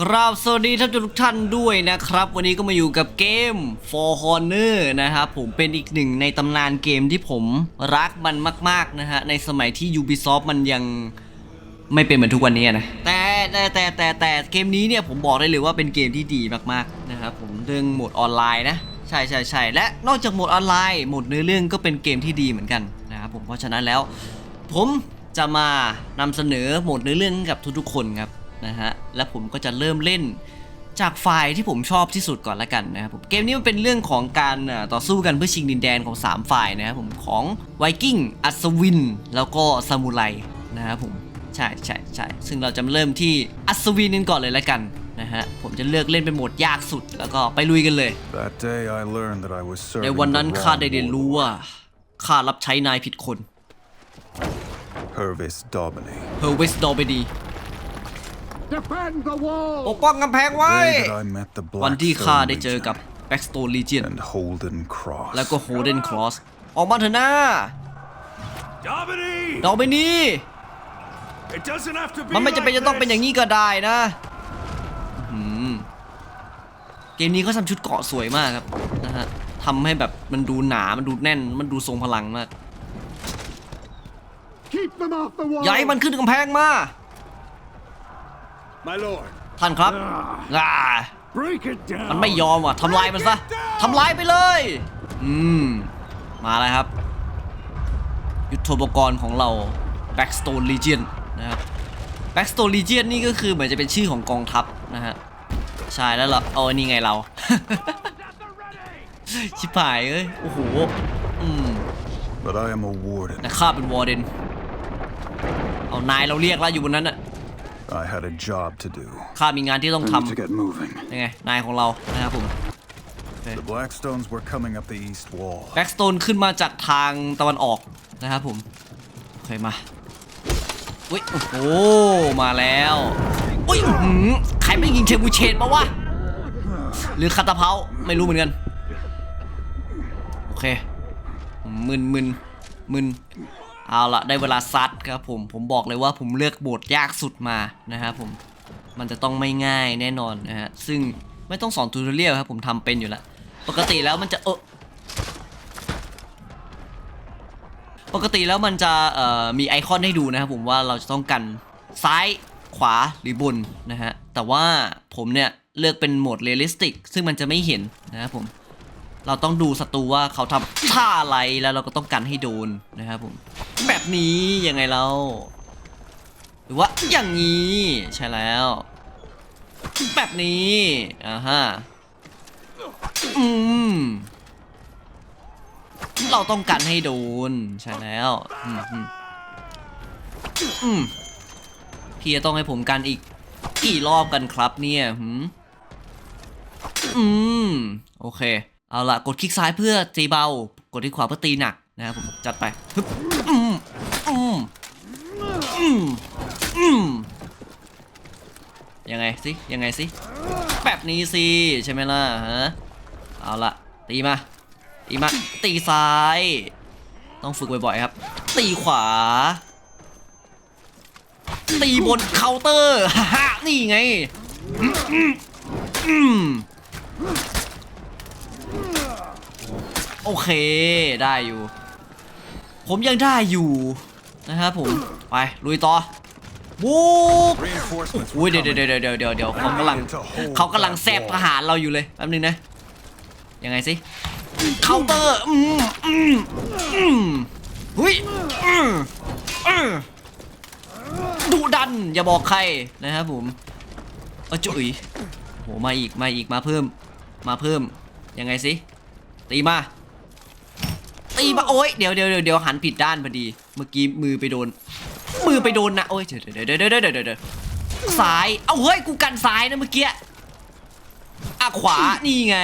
กราบสวัสดีท่านทุกท่านด้วยนะครับ วันนี้ก็มาอยู่กับเกม For Honor นะครับผมเป็นอีกหนึ่งในตำนานเกมที่ผมรักมันมากๆนะฮะในสมัยที่ Ubisoft มันยังไม่เป็นเหมือนทุกวันนี้นะแต่แต่แต่แต่แต่เกมนี้เนี่ยผมบอกได้เลยว่าเป็นเกมที่ดีมากๆนะครับผมเรื่องโหมดออนไลน์นะใช่ใช่ใช่และนอกจากโหมดออนไลน์โหมดเนื้อเรื่องก็เป็นเกมที่ดีเหมือนกันนะครับผมเพราะฉะนั้นแล้ว ผมจะมานำเสนอโหมดเนื้อเรื่องกับทุกๆคนครับ นะฮะ และผมก็จะเริ่มเล่นจากไฟล์ที่ผมชอบที่สุดก่อนละกันนะครับผมเกมนี้มันเป็นเรื่องของการเอ่อต่อสู้กันเพื่อชิงดินแดนของ 3 ฝ่ายนะครับผมของไวกิ้งอัศวิน แล้วก็ซามูไรนะครับผมใช่ใช่ใช่ซึ่งเราจะมาเริ่มที่อัศวินกันก่อนเลยละกันนะฮะผมจะเลือกเล่นเป็นโหมดยากสุดแล้วก็ไปลุยกันเลย That day I learned that I was ใน serving วันนั้น the ข้า wrong ได้เรียนรู้ warlord, ว่าข้ารับใช้นายผิดคน Hervis Daubeny. เฮ Defend the wall! ปกป้องกำแพง The ไว้ day that I met the วันที่ข้า Blackstone ได้เจอกับ Legion Backstone Legion and Holden Cross. แล้วก็ Holden Cross ออกมาเถอะนะ Domini! ดอกไปนี้ It doesn't have to be มันไม่จำเป็น like จะต้องเป็น this. อย่างนี้ก็ได้นะอื้อหือเกมนี้เขาทำชุดเกราะสวยมากครับนะฮะทำให้แบบมันดูหนา มันดูแน่น มันดูทรงพลังมาก Keep them off the wall! อย่าให้มันขึ้นกำแพงมา My lord, ท่านครับอ่า Break it down! มันไม่ยอมว่ะทำลายมันซะทำลายไปเลย อืม มาแล้วครับ ยุทโธปกรณ์ของเรา Backstone Legion นะครับ Backstone Legion นี่ก็คือเหมือนจะเป็นชื่อของกองทัพนะฮะ ใช่แล้วเราเอาอันนี้ไงเรา ชิบหายเอ้ย โอ้โห อืม But I am a warden. แต่ข้าเป็นวอร์เดน เอานายเราเรียกแล้วอยู่บนนั้นน่ะ I had a job to do. ข้ามีงานที่ต้อง I ท need to get moving. ำยังไงนายของเรานะครับผม The Blackstones were coming up the east wall. แบ็กสโตนขึ้นมาจากทางตะวันออกนะครับผมโอเคมาอุ้ยโอ้โหมาแล้วอุ้ยอื้อหือใครไม่ยิงเชบูเชนมาวะหรือคาตาเพาไม่รู้เหมือนกัน โอเคมึนมึนมึน เอาละได้เวลาซัดครับผมผมบอกเลยว่าผมเลือกโบทยากสุดมานะครับผมมันจะต้องไม่ง่ายแน่นอนนะฮะซึ่งไม่ต้องสอนทูตเรียลครับผมทำเป็นอยู่แล้วปกติแล้วมันจะเออปกติแล้วมันจะเอ่อมีไอคอนให้ดูนะครับผมว่าเราจะต้องกันซ้ายขวาหรือบนนะฮะแต่ว่าผมเนี่ยเลือกเป็นโหมดเรียลลิสติกซึ่งมันจะไม่เห็นนะครับผม เราต้องดูศัตรูว่าเขาทำท่าอะไรแล้วเราก็ต้องกันให้โดนนะครับผม แบบนี้ยังไงเราหรือว่าอย่างนี้ใช่แล้ว แบบนี้อ่าฮะอืมเราต้องกันให้โดนใช่แล้วอืมอืมพี่จะต้องให้ผมกันอีกกี่รอบกันครับเนี่ยอืมโอเค เอาละกดคลิกซ้ายเพื่อตีเบา กดที่ขวาเพื่อตีหนักนะครับผมจัดไปฮึบอืมอืมอืมอืมยังไงสิยังไงสิแบบนี้สิใช่ไหมล่ะฮะเอาละตีมาตีมาตีซ้าย ต้องฝึกบ่อยๆครับ ตีขวา ตีบนเคาน์เตอร์ฮ่านี่ไงอืมอืม โอเคได้อยู่ ผมยังได้อยู่นะครับผมไปลุยต่อบู๊ Reinforcements อุ้ย were เดี๋ยวเดี๋ยว coming. เดี๋ยวเดี๋ยวเดี๋ยวเดี๋ยวเขากำลังเขากำลังแซบทหารเราอยู่เลยแป๊บนึงนะยังไงสิเคาน์เตอร์อืมอืมอืมหุยอืมอืมดูดันอย่าบอกใครนะครับผมเออจุ๋ยโหมาอีกมาอีกมาเพิ่ม มาเพิ่มยังไงสิตีมา ตีมาโอ๊ยเดี๋ยวเดี๋ยวเดี๋ยวหันผิดด้านพอดี เมื่อกี้มือไปโดน มือไปโดนนะโอ้ยเดี๋ยวเดี๋ยวเดี๋ยวเดี๋ยวเดี๋ยวเดี๋ยวซ้ายเอาเฮ้ยกูกันซ้ายนะเมื่อกี้อะขวานี่ไง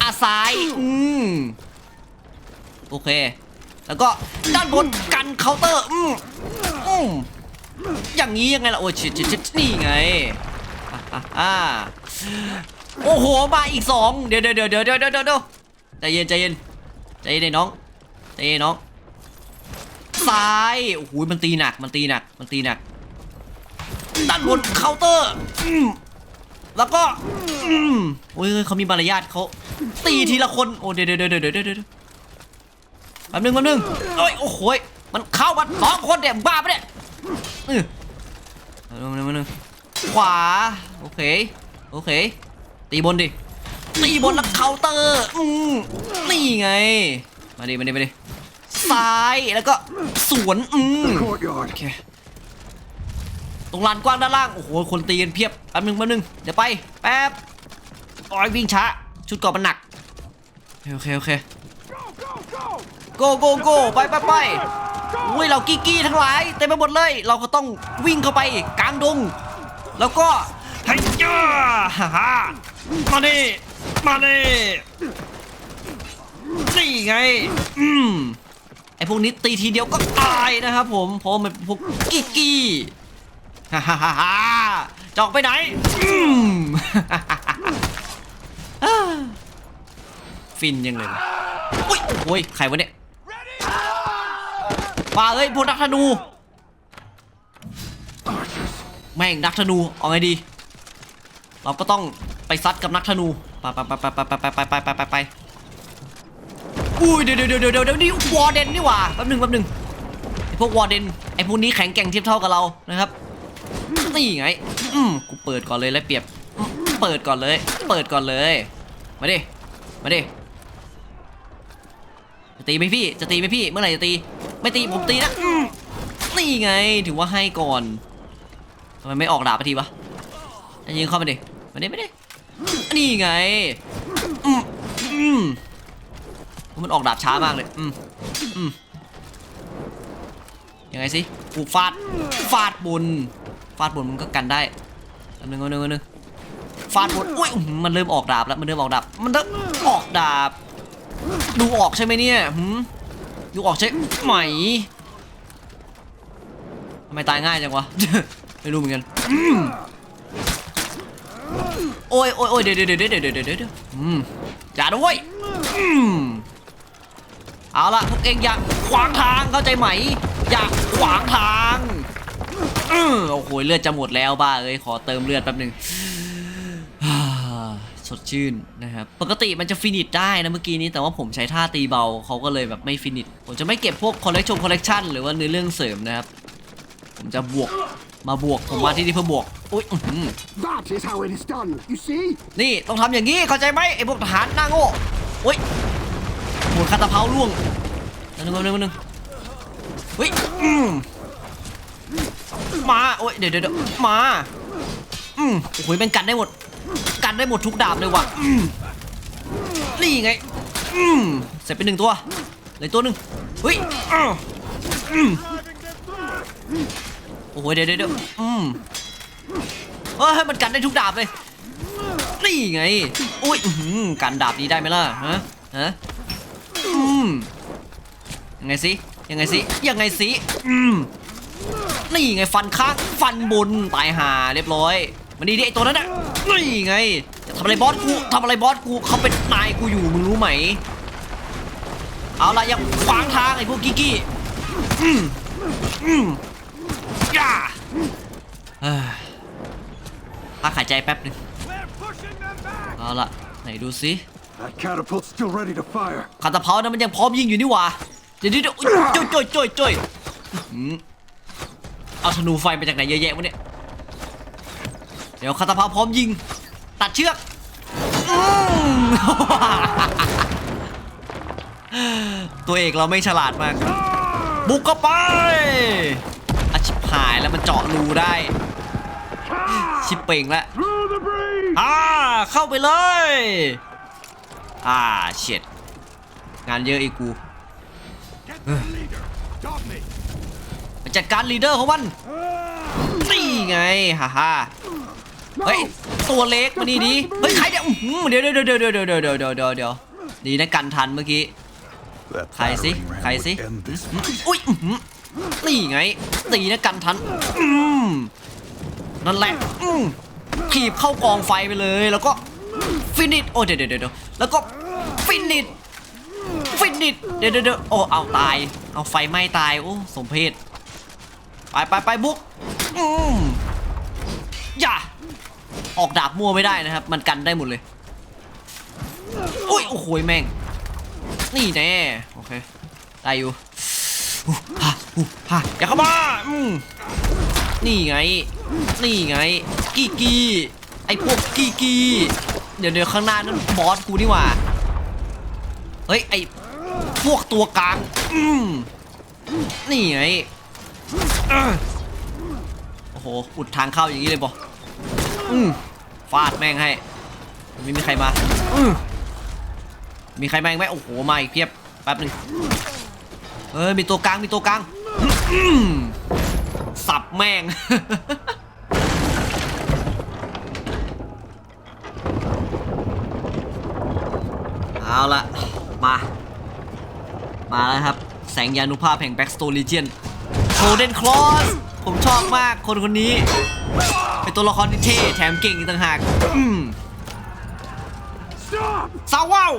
อะซ้ายอืมโอเค แล้วก็ด้านบนกันเคาน์เตอร์อืมอืมอย่างนี้ยังไงล่ะโอ้ยชิดชิดชิดนี่ไงอะอะอะโอ้โห มาอีกสอง เดี๋ยวเดี๋ยวเดี๋ยวเดี๋ยวเดี๋ยวเดี๋ยว ใจเย็นใจเย็นใจเย็นไอ้น้องใจเย็นน้องซ้ายโอ้โหมันตีหนักมันตีหนักมันตีหนักด้านบนเคาน์เตอร์แล้วก็โอ้ยเขามีมารยาทเขาตีทีละคนโอ้เดี๋ยวเดี๋ยวเดี๋ยวเดี๋ยวเดี๋ยวเดี๋ยวแป๊บนึงแป๊บนึงโอ้ยโอ้โหยมันเข้ามาสองคนเนี่ยบ้าปะเนี่ยเออมาหนึ่งมาหนึ่งขวาโอเคโอเคตีบนดิ ตีบนแล้วเคาน์เตอร์อืมนี่ไง มาดิมาดิมาดิซ้ายแล้วก็สวนอืม Courtyard. โอเคตรงลานกว้างด้านล่าง โอ้โห คนตีกันเพียบแป๊บนึงแป๊บนึงเดี๋ยวไป แป๊บโอ้ยวิ่งช้า ชุดเกราะมันหนัก โอเค โอเค โกโกโกไปไปไปอุ้ยเรากี้กี้ทั้งหลายเต็มไปหมดเลย เราก็ต้องวิ่งเข้าไปกลางดง แล้วก็ให้ย่าฮ่าฮ่ามาดิ มาดินี่ไง อืมไอพวกนี้ตีทีเดียวก็ตายนะครับผมเพราะมันพวกกี้กี้ฮ่าฮ่าฮ่าฮ่าจอกไปไหน อืมฟินยังเลยอุ้ยโอ้ยใครวะเนี่ยมาเอ้ยพวกนักธนู แม่งนักธนู เอาไงดี เราก็ต้องไปซัดกับนักธนู ไปไปไปไปไปไปไปไปไปไปไปอุ้ยเดี๋ยวเดี๋ยวเดี๋ยวเดี๋ยวนี่วอร์เดนนี่หว่าแป๊บหนึงแป๊บหนึงไอพวกวอร์เดนไอพวกนี้แข็งแกร่งเทียบเท่ากับเรานะครับนี่ไงอืมกูเปิดก่อนเลยแล้วเปรียบเปิดก่อนเลย เปิดก่อนเลย มาดิมาดิจะตีไหมพี่จะตีไหมพี่เมื่อไหร่จะตี ไม่ตีผมตีนะนี่ไงถือว่าให้ก่อนทำไมไม่ออกดาบไปทีวะยิงเข้ามาดิมาดิมาดิ นี่ไงอืมอืมมันออกดาบช้ามากเลยอืมอืมยังไงสิกูฟาด ฟาดบน ฟาดบนมันก็กันได้อันหนึ่งอันหนึ่งอันหนึ่งฟาดบนอุ้ยมันเริ่มออกดาบแล้ว มันเริ่มออกดาบ มันเริ่มออกดาบ ดูออกใช่ไหมเนี่ยหืมดูออกใช่ไหมทำไมตายง่ายจังวะ ไม่รู้เหมือนกันอืม โอ้ยโอ้ยโอ้ยเดี๋ยวเดี๋ยวเดี๋ยวเดี๋ยวเดี๋ยวเดี๋ยวเดี๋ยวอืมอย่าด้วยอืมเอาละพวกเองอย่าขวางทางเข้าใจไหม อย่าขวางทางอือโอ้โหเลือดจะหมดแล้วบ้าเอ้ยขอเติมเลือดแป๊บหนึ่งสดชื่นนะครับปกติมันจะฟินิชได้นะเมื่อกี้นี้แต่ว่าผมใช้ท่าตีเบาเขาก็เลยแบบไม่ฟินิชผมจะไม่เก็บพวกคอลเลกชันคอลเลกชันหรือว่าเนื้อเรื่องเสริมนะครับ ผมจะบวก มาบวกผมมาที่นี่เพื่อบวกอุ้ยอื้อหือ That is how it is done. You see? นี่ต้องทำอย่างนี้เข้าใจไหมไอ้พวกทหารหน้าโง่อุ้ยหมดคาตาเพาล่วงอันหนึงอันหนึงอันหนึงเฮ้ยอืมมาโอ้ยเดี๋ยวเดี๋ยวเดี๋ยวมาอืมโอ้โหเป็นกันได้หมด กันได้หมดทุกดาบเลยว่ะอืมนี่ไงอืมเสร็จไปหนึ่งตัวเหลยตัวหนึ่งเฮ้ยอ้าวอืมโอ้โหเดี๋ยวเดี๋ยวเดี๋ยวอืมเฮ้ยมันกันได้ทุกดาบเลย นี่ไง อุ้ยกันดาบนี้ได้ไหมล่ะ ฮะ ฮะ อืมยังไงสิ ยังไงสิ ยังไงสิ อืมนี่ไงฟันข้าง ฟันบนตายหาเรียบร้อย มันนี่ดิไอตัวนั้นน่ะนี่ไงจะทำอะไรบอสกูทำอะไรบอสกูเขาเป็นนายกูอยู่มึงรู้ไหม เอาละย่าขวางทางไอ้พวกกิกกี้อืมอืม พักหายใจแป๊บหนึง We're pushing them back! เอาละไหนดูสิ That catapult's still ready to fire. คาตาเพานะมันยังพร้อมยิงอยู่นี่หว่าเดี๋ยวเดี๋ยวเดี๋ยวอุ๊ยจ้อยจ้อยจ้อยจ้อยอื้อหือเอาธนูไฟมาจากไหนเยอะแยะวะเนี่ยเดี๋ยวคาตาเพาพร้อมยิง ตัดเชือกอืมตัวเอกเราไม่ฉลาดมาก บุกเข้าไปอาชิบ หายแล้วมันเจาะรูได้ ชิบเป่งแล้ว Through the breach! อ่าเข้าไปเลย อ่าเช็ดงานเยอะอีกกู Get the leader! Stop me! ไปจัดการลีดเดอร์ของมันนี่ไงฮ่าฮ่าเฮ้ยตัวเล็กมานี่ดีเฮ้ยใครเนี่ยอื้อหือเดี๋ยวเดี๋ยวเดี๋ยวเดี๋ยวเดี๋ยวเดี๋ยวเดี๋ยวเดี๋ยวเดี๋ยวเดี๋ยวดีนะกันทันเมื่อกี้ That ใครสิ battering ram ใครสิ would end this อุ้ย อื้อหือนี่ไง ตีนะกันทันอืมนั่นแหละอืมขีบเข้ากองไฟไปเลย แล้วก็ฟินิชโอ้เดี๋ยวเดี๋ยวเดี๋ยวแล้วก็ฟินิชฟินิชเดี๋ยวเดี๋ยวเดี๋ยวโอ้เอาตาย เอาไฟไหม้ตาย โอ้สมเพศไปไปไปบุกอืมออกดาบมั่วไม่ได้นะครับ มันกันได้หมดเลยอุ้ยโอ้โหแม่ง นี่แน่โอเค ได้อยู่อู้ ฮ่าอย่าเข้ามาอืมนี่ไง นี่ไง กีกีไอพวกกีกีเดี๋ยวเดี๋ยวข้างหน้านั่นบอสกูนี่หว่า เฮ้ยไอพวกตัวกลางอืมนี่ไงอโอ้โห อุดทางเข้าอย่างนี้เลยบออืมฟาดแม่งให้ ไม่มีใครมา อืมมีใครมาอีกไหมโอ้โห มาอีกเพียบ แป๊บหนึ่งเออมีตัวกลาง มีตัวกลาง สับแม่ง เอาละมา มาแล้วครับ แสงยานุภาพแห่ง Backstone Legion Golden Cross ผมชอบมากคนคนนี้ เป็นตัวละครที่เท่ แถมเก่งอีกต่างหากอืม Stop! สาวว้าว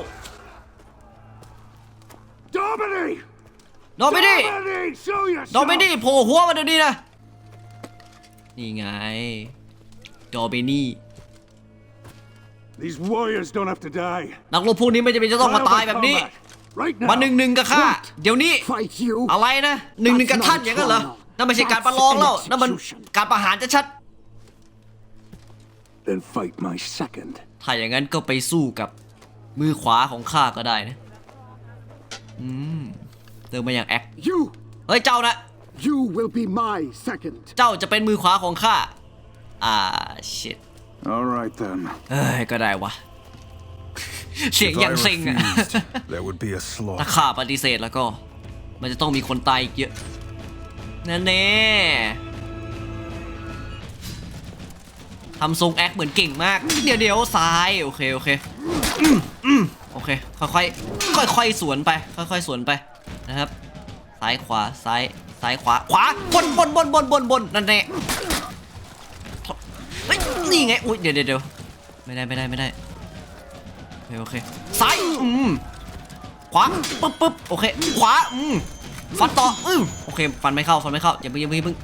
Domini! โดนไปดิ Domini! Show yourself! โดนไปดิโผล่หัวมาเดี๋ยวนี้นะ นี่ไงโดเบนี่ These warriors don't have to die. นักรบพวกนี้ไม่จำเป็นจะต้องมาตายแบบนี้ Right now. มาหนึ่งหนึ่งกับข้า What? เดี๋ยวนี้ Fight you? อะไรนะหนึ่งหนึ่งกับท่านอย่างนั้นเหรอ นั่นไม่ใช่การประลองแล้ว นั่นมันการประหารจะชัด Then fight my second. ถ้าอย่างนั้นก็ไปสู้กับมือขวาของข้าก็ได้นะ อืม เดินมาอย่างแอค You! เฮ้ยเจ้านะ You will be my second. เจ้าจะเป็นมือขวาของข้า อ่าชิต All right then. เอ้ยก็ได้วะ เสียง If อย่าง I เซ็งอะ refused, there would be a ถ้า slaughter. ข้าปฏิเสธแล้วก็ มันจะต้องมีคนตายอีกเยอะนั่นแน่ทำทรงแอคเหมือนเก่งมาก เดี๋ยวเดี๋ยวซ้าย โอเค โอเค อืมอืมโอเค ค่อยค่อยค่อยๆสวนไป ค่อยๆสวนไป นะครับ ซ้ายขวาซ้ายซ้ายขวาขวาบนบนบนบนบนบนนั่นแน่เฮ้ยนี่ไงอุ้ยเดี๋ยวเดี๋ยวเดี๋ยวไม่ได้ไม่ได้ไม่ได้โอเคโอเคซ้ายอืมขวาปึ๊บปึ๊บโอเคขวาอืมฟันต่ออืมโอเคฟันไม่เข้าฟันไม่เข้าอย่าเพิ่งอย่าเพิ่งอย่าเพิ่ง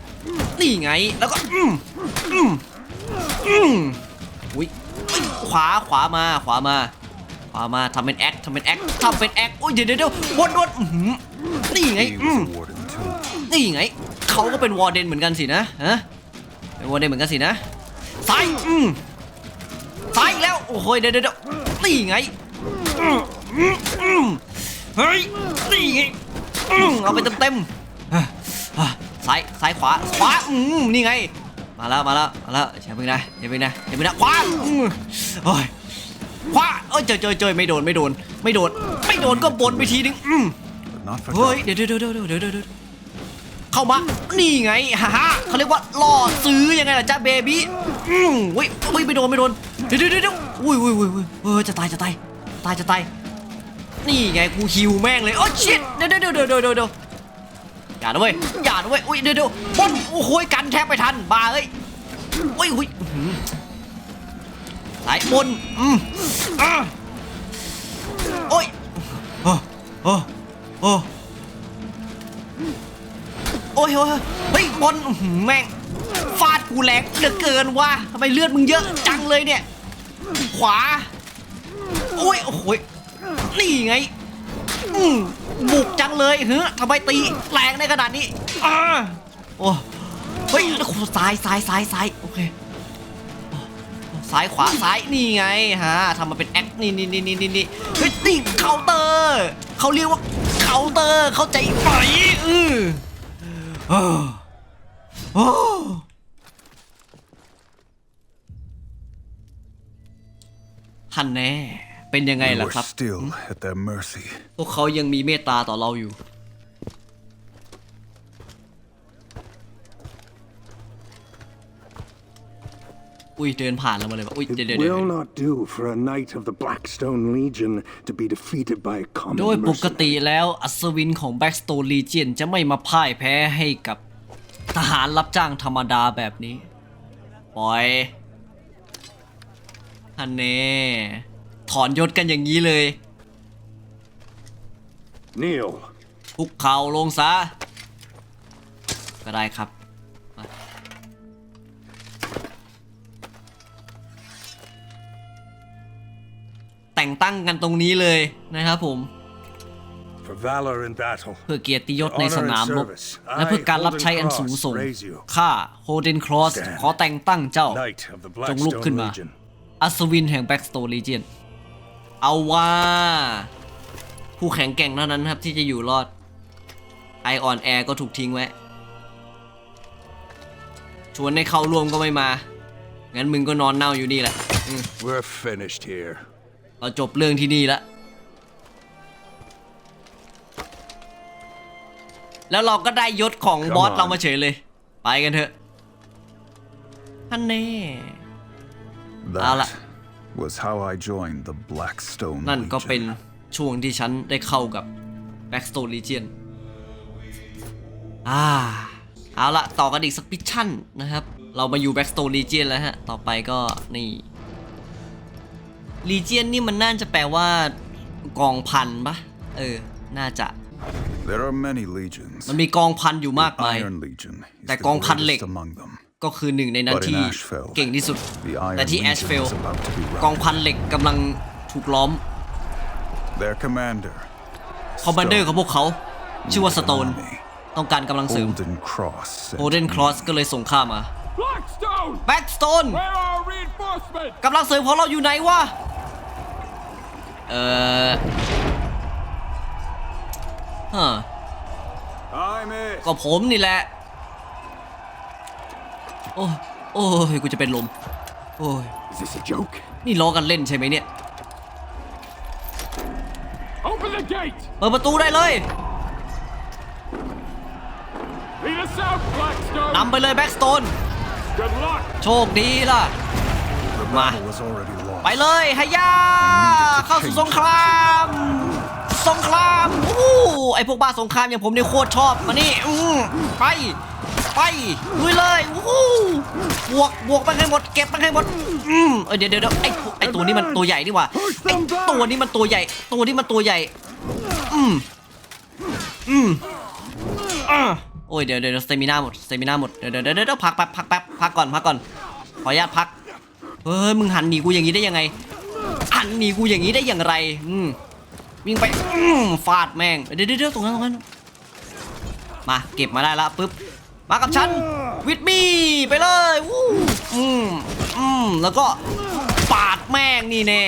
นี่ไงแล้วก็อืมอืมอืมอุ้ยขวาขวามาขวามา ขวามาทำเป็นแอคทำเป็นแอคทำเป็นแอคอุ้ยเดี๋ยวเดี๋ยวเดี๋ยววนวนอื้อหือนี่ไง He อืม was a warden too. นี่ไงเขาก็เป็นวอร์เดนเหมือนกันสินะฮะเป็นวอร์เดนเหมือนกันสินะซ้ายอืมซ้ายอีกแล้วโอ้โหเดี๋ยวเดี๋ยวเดี๋ยวนี่ไงอืมอืมอืมเฮ้ยนี่ไงอืมเอาไปเต็มเต็มๆอะอะซ้ายซ้ายขวาขวาอืมนี่ไงมาแล้วมาแล้วมาแล้วอย่าเพิ่งนะอย่าเพิ่งนะอย่าเพิ่งนะขวาอืมโอ้ย ขวาเอ้ยเจอเจอเจอไม่โดนไม่โดน ไม่โดน ไม่โดนก็บนไปทีนึงอืม But not for เฮ้ย Dominic. เดี๋ยวเดี๋ยวเดี๋ยวเดี๋ยวเดี๋ยวเดี๋ยวเดี๋ยวเข้ามา นี่ไงฮ่าฮ่าเขาเรียกว่าล่อซื้อยังไงล่ะจ๊ะเบบี้อืมเฮ้ยเฮ้ยไม่โดนไม่โดน เดี๋ยวเดี๋ยวเดี๋ยวอุ้ยอุ้ยอุ้ยอุ้ยเออจะตายจะตายตายจะตายนี่ไงกูฮิวแม่งเลยโอ้ชิตเดี๋ยวเดี๋ยวเดี๋ยวเดี๋ยวเดี๋ยวเดี๋ยวอย่านะเว้ยอย่านะเว้ยอุ้ยเดี๋ยวเดี๋ยวบนโอ้โหกันแทบไม่ทันบ้าเอ้ยอุ้ยอุ้ยอื้อหือ สายบนอืมอะโอ้ยโอ้โอ้โอ้โอ้ยโอ้ยเฮ้ยบอลอื้อหือแม่งฟาดกูแรงเหลือเกินว่ะทำไมเลือดมึงเยอะจังเลยเนี่ย ขวา โอ้ยโอ้โหยนี่ไงอืมบุกจังเลยเฮ้ยทำไมตีแรงได้ขนาดนี้อ่าโอ้เฮ้ยโอ้โหซ้ายซ้ายซ้ายซ้ายโอเคโอ้ ซ้ายขวาซ้ายนี่ไงฮะทำมาเป็นแอคนี่นี่นี่นี่นี่นี่เฮ้ยนี่เคาน์เตอร์เขาเรียกว่าเคาน์เตอร์เข้าใจไหมอือโอ้โอ้ฮันแน่เป็นยังไง We ล่ะ were ครับ still at their mercy. พวกเขายังมีเมตตาต่อเราอยู่ อุ้ยเดินผ่านเรามาเลยว่ะอุ้ยเดี๋ยว It เดี๋ยวเดี๋ยว will not do for a knight of the Blackstone Legion to be defeated by a โดย common ปกติ mercenary. แล้วอัศวินของ Backstone Legion จะไม่มาพ่ายแพ้ให้กับทหารรับจ้างธรรมดาแบบนี้ ปล่อยฮันเน่ถอนยศกันอย่างนี้เลย Kneel. คุกเข่าลงซะ ก็ได้ครับ แต่งตั้งกันตรงนี้เลยนะครับผม For valor in battle. เพื่อเกียรติยศในสนามรบและเพื่อการรับใช้อันสูงส่งข้าโฮเดนครอสขอแต่งตั้งเจ้า Knight of the จงลุกขึ้น Blackstone มา Legion. อัศวินแห่งแบ็กสโต r ลีเจียนเอาว่า ผู้แข็งแกร่งเท่านั้นครับที่จะอยู่รอดไอออนแอร์ก็ถูกทิ้งไว้ ชวนให้เข้าร่วมก็ไม่มา งั้นมึงก็นอนเน่าอยู่นี่แหละอืม We're finished here. เราจบเรื่องที่นี่แล้วแล้วเราก็ได้ยศของ Come บอส on เรามาเฉยเลย ไปกันเถอะฮันเน่ That Ala. was how I joined the Blackstone นั่นก็เป็น Legion. ช่วงที่ฉันได้เข้ากับ Backstone Legion อ่า เอาละต่อกันอีกสักพิชชั่นนะครับ เรามาอยู่ Backstone Legion แล้วฮะ ต่อไปก็นี่ Legion นี่มันน่าจะแปลว่ากองพันปะเออ น่าจะ There are many legions. มันมีกองพันอยู่มากมาย Iron Legion is แต่ the กองพันเหล็ก greatest among them. ก็คือหนึ่งในนั้น But in ที่ Ashfeld, เก่งที่สุด The Iron แต่ที่ Legion Ashfield is about to be กอง routed. พันเหล็กกำลังถูกล้อม Their commander, คอมมานเดอร์ของพวกเขา ชื่อว่าสโตน Army, ต้องการกำลังเสริม Golden Cross. sent โ o เดน me. ครอสก็เลยส่งข้ามา Blackstone! แบ็กสโตน Where are our reinforcements? กำลังเสริมของเราอยู่ไหนวะ เอ่อฮะ I'm it. ก็ผมนี่แหละ โอ้ยโอ้ยกูจะเป็นลม โอ้ย Is this a joke? นี่ล้อกันเล่นใช่ไหมเนี่ย Open the gate! เปิดประตูได้เลย Lead us out, Blackstone! นำไปเลยแบ็กสโตน Good luck! โชคดีล่ะ The Ma. battle was already ไป lost. เลยฮายาเข้า สงคราม สงครามอู้ไอพวกบ้าสงครามอย่างผมเนี่ยโคตรชอบมานี่อืไป ไปลุยเลยอู้บวกบวกมันให้หมดเก็บมันให้หมดอืมเดี๋ยวเดี๋ยวไอไอตัวนี้มันตัวใหญ่นี่หว่าไอตัวนี้มันตัวใหญ่ ตัวนี้มันตัวใหญ่ อืมอืมอะโอ้ยเดี๋ยวเดี๋ยวสเตมินาหมดสเตมินาหมดเดี๋ยวเดี๋ยวเดี๋ยวพักแป๊บพักแป๊บพักก่อนพักก่อนขออนุญาตพักเฮ้ยมึงหันหนีกูอย่างนี้ได้ยังไง หันนี้กูอย่างนี้ได้อย่างไร อืมวิ่งไปอืมฟาดแม่งเดี๋ยวเดี๋ยวเดี๋ยวตรงนั้นตรงนั้น มาเก็บมาได้ละปุ๊บ มากับฉัน วิดมี่ไปเลยวู้อืมอืมแล้วก็ปาดแม่งนี่แน่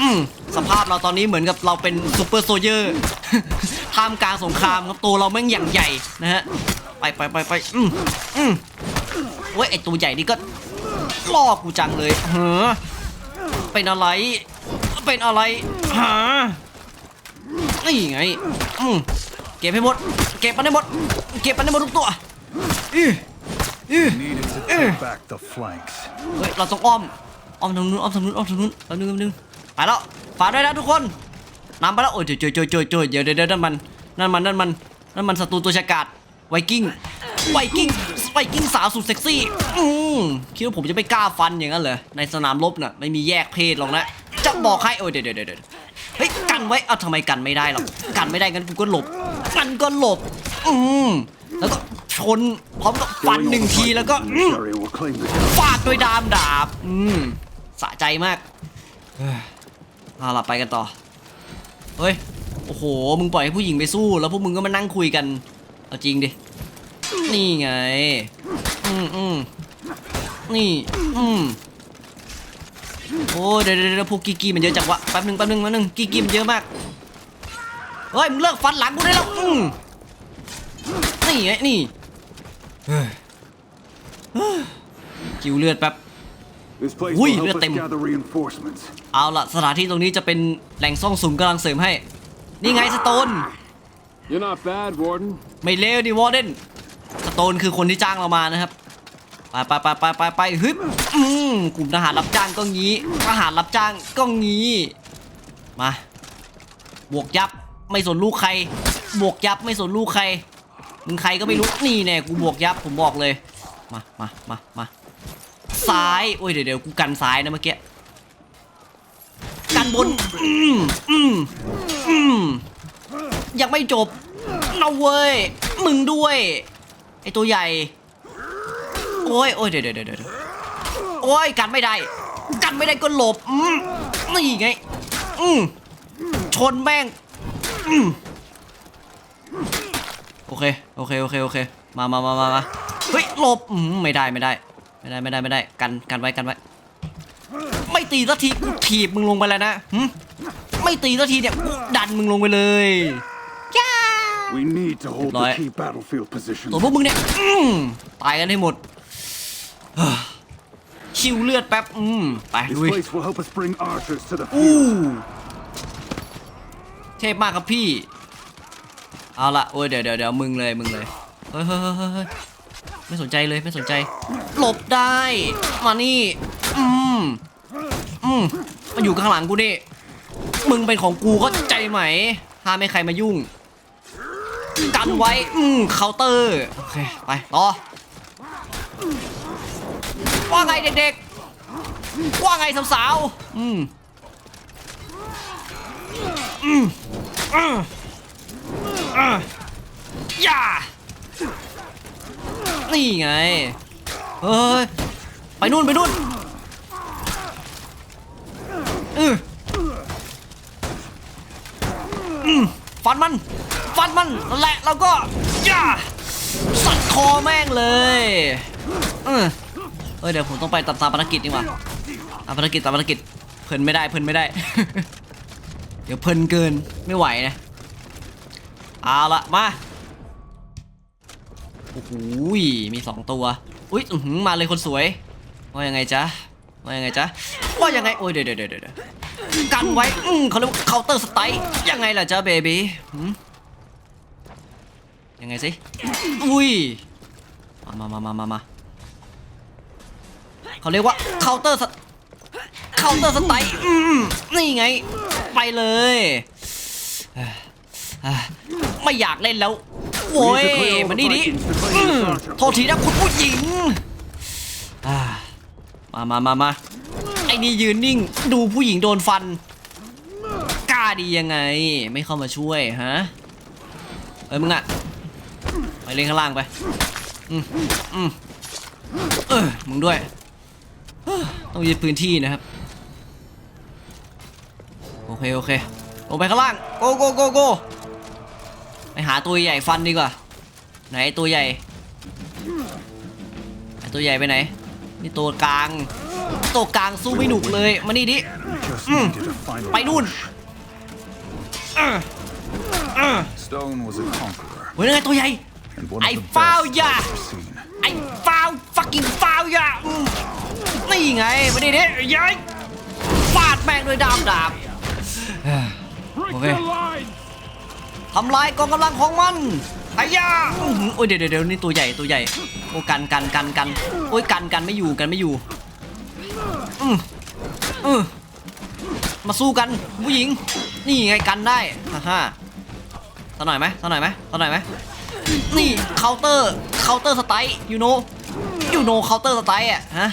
อืมสภาพเราตอนนี้เหมือนกับเราเป็นซูเปอร์โซเยอร์ท่ามกลางสงครามครับตัวเราแม่งอย่างใหญ่นะฮะ ไปไปไปไปอืมอืมเว้ยไอตัวใหญ่นี่ก็ล่อกูจังเลยเฮ้อ เป็นอะไร เป็นอะไรหานี่ไงอืมเก็บให้หมด เก็บมันให้หมด เก็บมันให้หมดทุกตัวอื้ออื้อ Needed to take back the flanks. เฮ้ยเราต้องอ้อมอ้อมทางนู้นอ้อมทางนู้นอ้อมทางนู้นแป๊บนึงแป๊บนึงไปแล้วฝากด้วยนะทุกคนนำไปแล้วโอ้ยเจอเจอเจอเจอเจอเดี๋ยวเดี๋ยวเดี๋ยวนั่นมันนั่นมันนั่นมันนั่นมันศัตรูตัวฉกาจไวกิ้งไวกิ้ง ไวกิ้งสาวสุดเซ็กซี่ อืมคิดว่าผมจะไม่กล้าฟันอย่างนั้นเหรอ ในสนามรบน่ะไม่มีแยกเพศหรอกนะ จะบอกให้โอ้ยเดี๋ยวเดี๋ยวเดี๋ยวเฮ้ยกันไว้ เอาทำไมกันไม่ได้หรอก กันไม่ได้งั้นกูก็หลบกันก็หลบ อืมแล้วก็ชนพร้อมกับฟันหนึ่งทีแล้วก็ฟาดด้วยดามดาบ อืมสะใจมากเอ้ยเอาล่ะไปกันต่อ เฮ้ย โอ้โห มึงปล่อยให้ผู้หญิงไปสู้ แล้วพวกมึงก็มานั่งคุยกัน เอาจริงดิ นี่ไง อืมอืมนี่ อืมโอ้เดี๋ยวเดี๋ยวเดี๋ยวพวกกีกีมันเยอะจังวะ แป๊บหนึงแป๊บหนึงแป๊บหนึงกีกีมันเยอะมาก เฮ้ยมึงเลิกฟันหลังกูได้แล้ว อืมนี่ไงนี่เฮ้ยเฮ้ยคิวเลือดแป๊บ This place Ui, will help lượt us tìm. gather reinforcements. เอาละสถานที่ตรงนี้จะเป็นแหล่งซ่องสุมกำลังเสริมให้ นี่ไงสโตน You're not bad, Warden. ไม่เลวดิวอร์เดน สโตนคือคนที่จ้างเรามานะครับไปไปไปไปไปไปฮึบอืมกลุ่มทหารรับจ้างก็งี้ทหารรับจ้างก็งี้ มาบวกยับไม่สนลูกใคร บวกยับไม่สนลูกใครมึงใครก็ไม่รู้นี่แน่กูบวกยับผมบอกเลย มามามามาซ้ายโอ้ยเดี๋ยวเดี๋ยวกูกันซ้ายนะเมื่อกี้กันบนอืมอืมอืมยังไม่จบนะเว้ยมึงด้วย ไอตัวใหญ่ โอ้ยโอ้ยเดี๋ยวเดี๋ยวเดี๋ยวเดี๋ยวโอ้ยกันไม่ได้ กันไม่ได้ก็หลบอืมนี่ไง อืมชนแม่งอืมโอเค โอเค โอเค โอเค มามามามามาเฮ้ย หลบอืมไม่ได้ ไม่ได้ ไม่ได้ ไม่ได้ ไม่ได้ กัน กันไว้ กันไว้ ไม่ตีสักทีกูถีบมึงลงไปแล้วนะไม่ตีสักทีเนี่ยกูดันมึงลงไปเลย We need to hold Right. the key battlefield positions. ตัวพวกมึงเนี่ยอืมตายกันให้หมดเฮ้อชิวเลือดแป๊บอืมไป This ลุย place will help us bring archers to the อู้ field. เทพมากครับพี่ เอาละโอ้ยเดี๋ยวเดี๋ยวเดี๋ยวมึงเลยมึงเลยเฮ้ยเฮ้ยเฮ้ยเฮ้ยเฮ้ยไม่สนใจเลยไม่สนใจ หลบได้ มานี่อืมอืมมาอยู่ข้างหลังกูนี่มึงเป็นของกูก็ใจไหมห้ามไม่ใครมายุ่ง กันไว้ อืมเคาน์เตอร์ โอเค ไปต่อ ว่าไงเด็กๆ ว่าไงสาวๆ อืมอย่า นี่ไง เฮ้ย ไปนู่นไปนู่นอืออืมฟันมัน ฟันมันแหละแล้วก็ย่าสัดคอแม่งเลยเออเออเดี๋ยวผมต้องไปตามตามภารกิจดีกว่าตามภารกิจตามภารกิจเพลินไม่ได้เพลินไม่ได้ เดี๋ยวเพลินเกินไม่ไหวนะเอาละมาโอ้โหยมีสองตัวอุ้ยมาเลยคนสวยว่ายังไงจ๊ะว่ายังไงจ๊ะว่ายังไงโอ้ยเดี๋ยวเดี๋ยวเดี๋ยวกันไว้เขาเรียกว่าเคาน์เตอร์สไตล์ยังไงล่ะจ๊ะเบบี้ ยังไงสิอุ้ยมามามามามาเขาเรียกว่าเคาน์เตอร์สเคาน์เตอร์สไตล์อืมนี่ไง ไปเลยไม่อยากเล่นแล้วโว้ยมานี่ดิอืมโทษทีนะคุณผู้หญิงมามามามาไอ้นี่ยืนนิ่ง ดูผู้หญิงโดนฟันกล้าดียังไง ไม่เข้ามาช่วยฮะเอ้ยมึงอะ เล่นข้างล่างไปอืมอืมเออมึงด้วยเอ้อต้องยึดพื้นที่นะครับ โอเค โอเค ลงไปข้างล่าง โกโกโกโกไปหาตัวใหญ่ฟันดีกว่า ไหนตัวใหญ่ไอตัวใหญ่ไปไหน นี่ตัวกลาง ตัวกลางสู้ไม่หนุกเลย มานี่ดิ We just Mm. needed a final ไปนู่น push. เออเออ Stone was a conqueror เฮ้ยนั่นไงตัวใหญ่ and one I of the found best ya. I've ever seen. ไอ้ฟาว fucking ฟาวอย่าอืมนี่ไงมาดิดิยัยฟาดแม่งด้วยดาบดาบ Break Okay. the line! ทำลายกองกำลังของมันไอ้ยาอื้อหือโอ้ยเดี๋ยวเดี๋ยวเดี๋ยวนี่ตัวใหญ่ตัวใหญ่โอ้กันกันกันกันโอ้ยกันกันไม่อยู่กันไม่อยู่อืมอืมมาสู้กันผู้หญิง นี่ไงกันได้ฮ่าฮ่าสักหน่อยไหมสักหน่อยไหมสักหน่อยไหม นี่เคาน์เตอร์เคาน์เตอร์สไตล์ยูโนยูโนเคาน์เตอร์สไตล์อะฮะ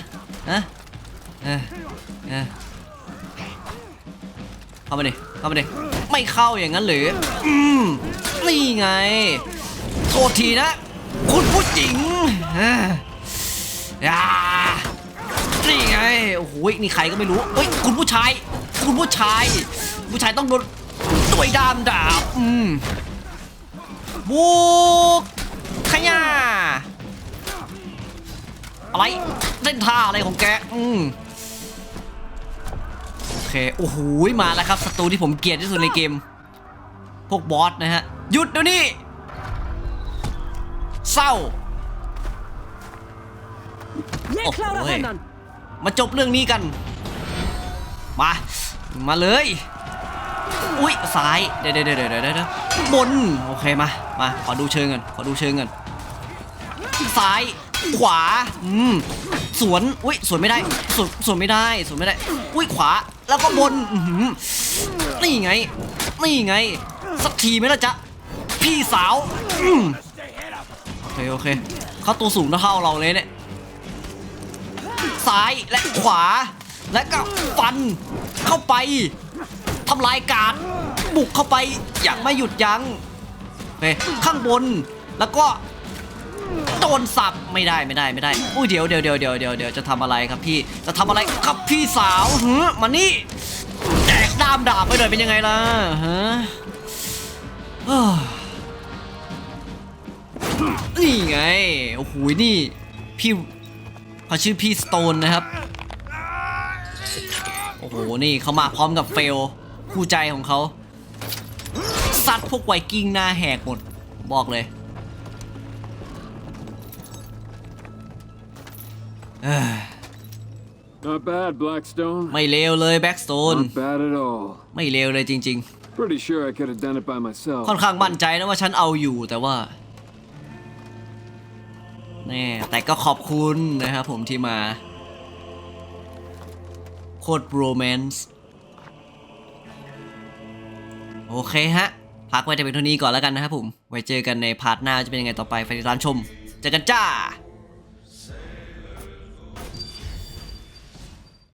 ฮะเข้ามาดิเข้ามาดิไม่เข้าอย่างนั้นหรืออืมนี่ไงโทษทีนะ คุณผู้หญิงอ่าอ่านี่ไงโอ้โหนี่ใครก็ไม่รู้เฮ้ยคุณผู้ชาย คุณผู้ชาย ผู้ชายต้องโดนด้วยดามดาบอืม บุกขยาอะไรเล่นท่าอะไรของแกอืมโอเคโอ้โหมาแล้วครับศัตรูที่ผมเกลียดที่สุดในเกม พวกบอสนะฮะหยุดเดี๋ยวนี้เศร้าโอ้โหมาจบเรื่องนี้กัน มา มาเลย อุ้ยซ้าย เดี๋ยวเดี๋ยวเดี๋ยวเดี๋ยว บน โอเคมา มา ขอดูเชิงกันขอดูเชิงกันซ้าย ขวา อืม สวน อุ้ย สวนไม่ได้ สวน สวนไม่ได้ สวนไม่ได้ อุ้ย ขวา แล้วก็บน อือหือนี่ไง นี่ไง สักทีไหมล่ะจ๊ะ พี่สาว อืมโอเค โอเคเขาตัวสูงเท่าเราเลยเนี่ย ซ้ายและขวา และก็ฟัน เข้าไปทำลายการ บุกเข้าไปอย่างไม่หยุดยัง้งโอเคข้างบนแล้วก็โดนสับไม่ได้ไม่ได้ไม่ได้อุ้ยเดี๋ยวเดี๋ยวเดี๋ยวเดี๋ยวเดี๋ยวเดี๋ยวจะทำอะไรครับพี่จะทำอะไรครับพี่สาวหือมานี่แจกด้ามดาบไปหน่อยเป็นยังไงล่ะฮะนี่ไงโอ้โหนี่พี่เขาชื่อพี่สโตนนะครับโอ้โหนี่เขามาพร้อมกับเฟลคู่ใจของเขา ซัดพวกไวกิ้งหน้าแหกหมด บอกเลยเอ้ย Not bad, Blackstone. ไม่เลวเลยแบ็กสโตน Not bad at all. ไม่เลวเลยจริง Pretty sure I could have done it by myself. ๆค่อนข้างมั่นใจนะว่าฉันเอาอยู่แต่ว่าแน่แต่ก็ขอบคุณนะครับผมที่มา โคตรโรแมนส์โอเคฮะ พักไว้แต่เป็นเท่านี้ก่อนแล้วกันนะครับผม ไว้เจอกันในพาร์ทหน้าจะเป็นยังไงต่อไปไฟติดตามชม เจอกันจ้า